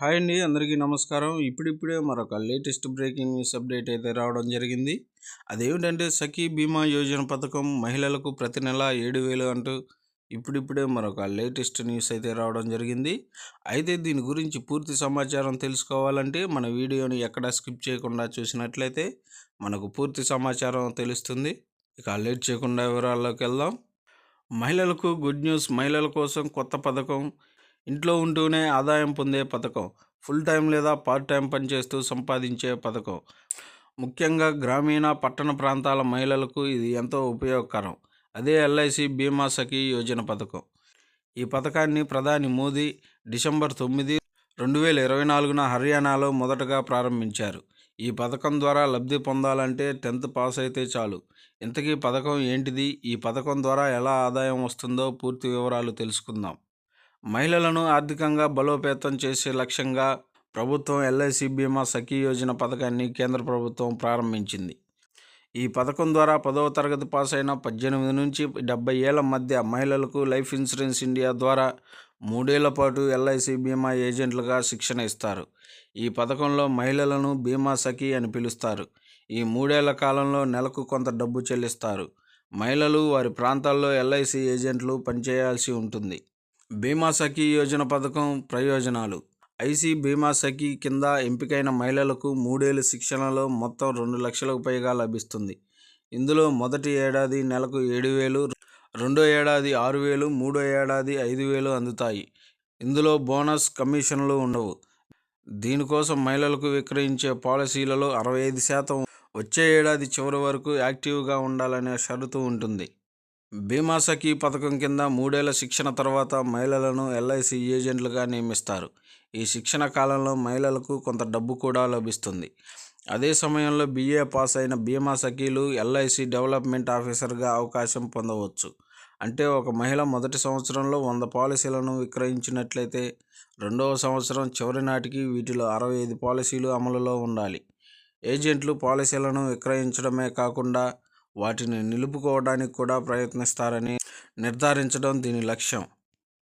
Hi అండి అందరికీ నమస్కారం. ఇప్పుడిప్పుడే మరొక లేటెస్ట్ బ్రేకింగ్ న్యూస్ అప్డేట్ అయితే రావడం జరిగింది. అదేమిటంటే సఖీ బీమా యోజన పథకం మహిళలకు ప్రతి నెల ఏడు వేలు అంటూ ఇప్పుడిప్పుడే మరొక లేటెస్ట్ న్యూస్ అయితే రావడం జరిగింది. అయితే దీని గురించి పూర్తి సమాచారం తెలుసుకోవాలంటే మన వీడియోని ఎక్కడ స్కిప్ చేయకుండా చూసినట్లయితే మనకు పూర్తి సమాచారం తెలుస్తుంది. ఇక లేట్ చేయకుండా వివరాల్లోకి వెళ్దాం. మహిళలకు గుడ్ న్యూస్ మహిళల కోసం కొత్త పథకం ఇంట్లో ఉంటూనే ఆదాయం పొందే పథకం ఫుల్ టైం లేదా పార్ట్ టైం పనిచేస్తూ సంపాదించే పథకం. ముఖ్యంగా గ్రామీణ పట్టణ ప్రాంతాల మహిళలకు ఇది ఎంతో ఉపయోగకరం. అదే ఎల్ఐసి బీమా సఖీ యోజన పథకం. ఈ పథకాన్ని ప్రధాని మోదీ డిసెంబర్ తొమ్మిది రెండు వేల ఇరవై నాలుగున హర్యానాలో మొదటగా ప్రారంభించారు. ఈ పథకం ద్వారా లబ్ధి పొందాలంటే టెన్త్ పాస్ అయితే చాలు. ఇంతకీ పథకం ఏంటిది? ఈ పథకం ద్వారా ఎలా ఆదాయం వస్తుందో పూర్తి వివరాలు తెలుసుకుందాం. మహిళలను ఆర్థికంగా బలోపేతం చేసే లక్ష్యంగా ప్రభుత్వం ఎల్ఐసి బీమా సఖీ యోజన పథకాన్ని కేంద్ర ప్రభుత్వం ప్రారంభించింది. ఈ పథకం ద్వారా పదవ తరగతి పాస్ అయిన పద్దెనిమిది నుంచి డెబ్బై ఏళ్ళ మధ్య మహిళలకు లైఫ్ ఇన్సూరెన్స్ ఇండియా ద్వారా మూడేళ్ళ పాటు ఎల్ఐసి బీమా ఏజెంట్లుగా శిక్షణ ఇస్తారు. ఈ పథకంలో మహిళలను బీమా సఖీ అని పిలుస్తారు. ఈ మూడేళ్ళ కాలంలో నెలకు కొంత డబ్బు చెల్లిస్తారు. మహిళలు వారి ప్రాంతాల్లో ఎల్ఐసి ఏజెంట్లు పనిచేయాల్సి ఉంటుంది. బీమా సఖీ యోజన పథకం ప్రయోజనాలు. ఐసీ బీమా సఖీ కింద ఎంపికైన మహిళలకు మూడేళ్ళ శిక్షణలో మొత్తం రెండు లక్షలకు పైగా లభిస్తుంది. ఇందులో మొదటి ఏడాది నెలకు ఏడు వేలు రెండో ఏడాది ఆరు వేలు మూడో ఏడాది ఐదు వేలు అందుతాయి. ఇందులో బోనస్ కమిషన్లు ఉండవు. దీనికోసం మహిళలకు విక్రయించే పాలసీలలో అరవై ఐదు శాతం వచ్చే ఏడాది చివరి వరకు యాక్టివ్గా ఉండాలనే షరతు ఉంటుంది. బీమా సఖీ పథకం కింద మూడేళ్ళ శిక్షణ తర్వాత మహిళలను ఎల్ఐసి ఏజెంట్లుగా నియమిస్తారు. ఈ శిక్షణ కాలంలో మహిళలకు కొంత డబ్బు కూడా లభిస్తుంది. అదే సమయంలో బీఏ పాస్ అయిన బీమా సఖీలు ఎల్ఐసి డెవలప్మెంట్ ఆఫీసర్గా అవకాశం పొందవచ్చు. అంటే ఒక మహిళ మొదటి సంవత్సరంలో వంద పాలసీలను విక్రయించినట్లయితే రెండవ సంవత్సరం చివరి నాటికి వీటిలో అరవై ఐదు పాలసీలు అమలులో ఉండాలి. ఏజెంట్లు పాలసీలను విక్రయించడమే కాకుండా వాటిని నిలుపుకోవడానికి కూడా ప్రయత్నిస్తారని నిర్ధారించడం దీని లక్ష్యం.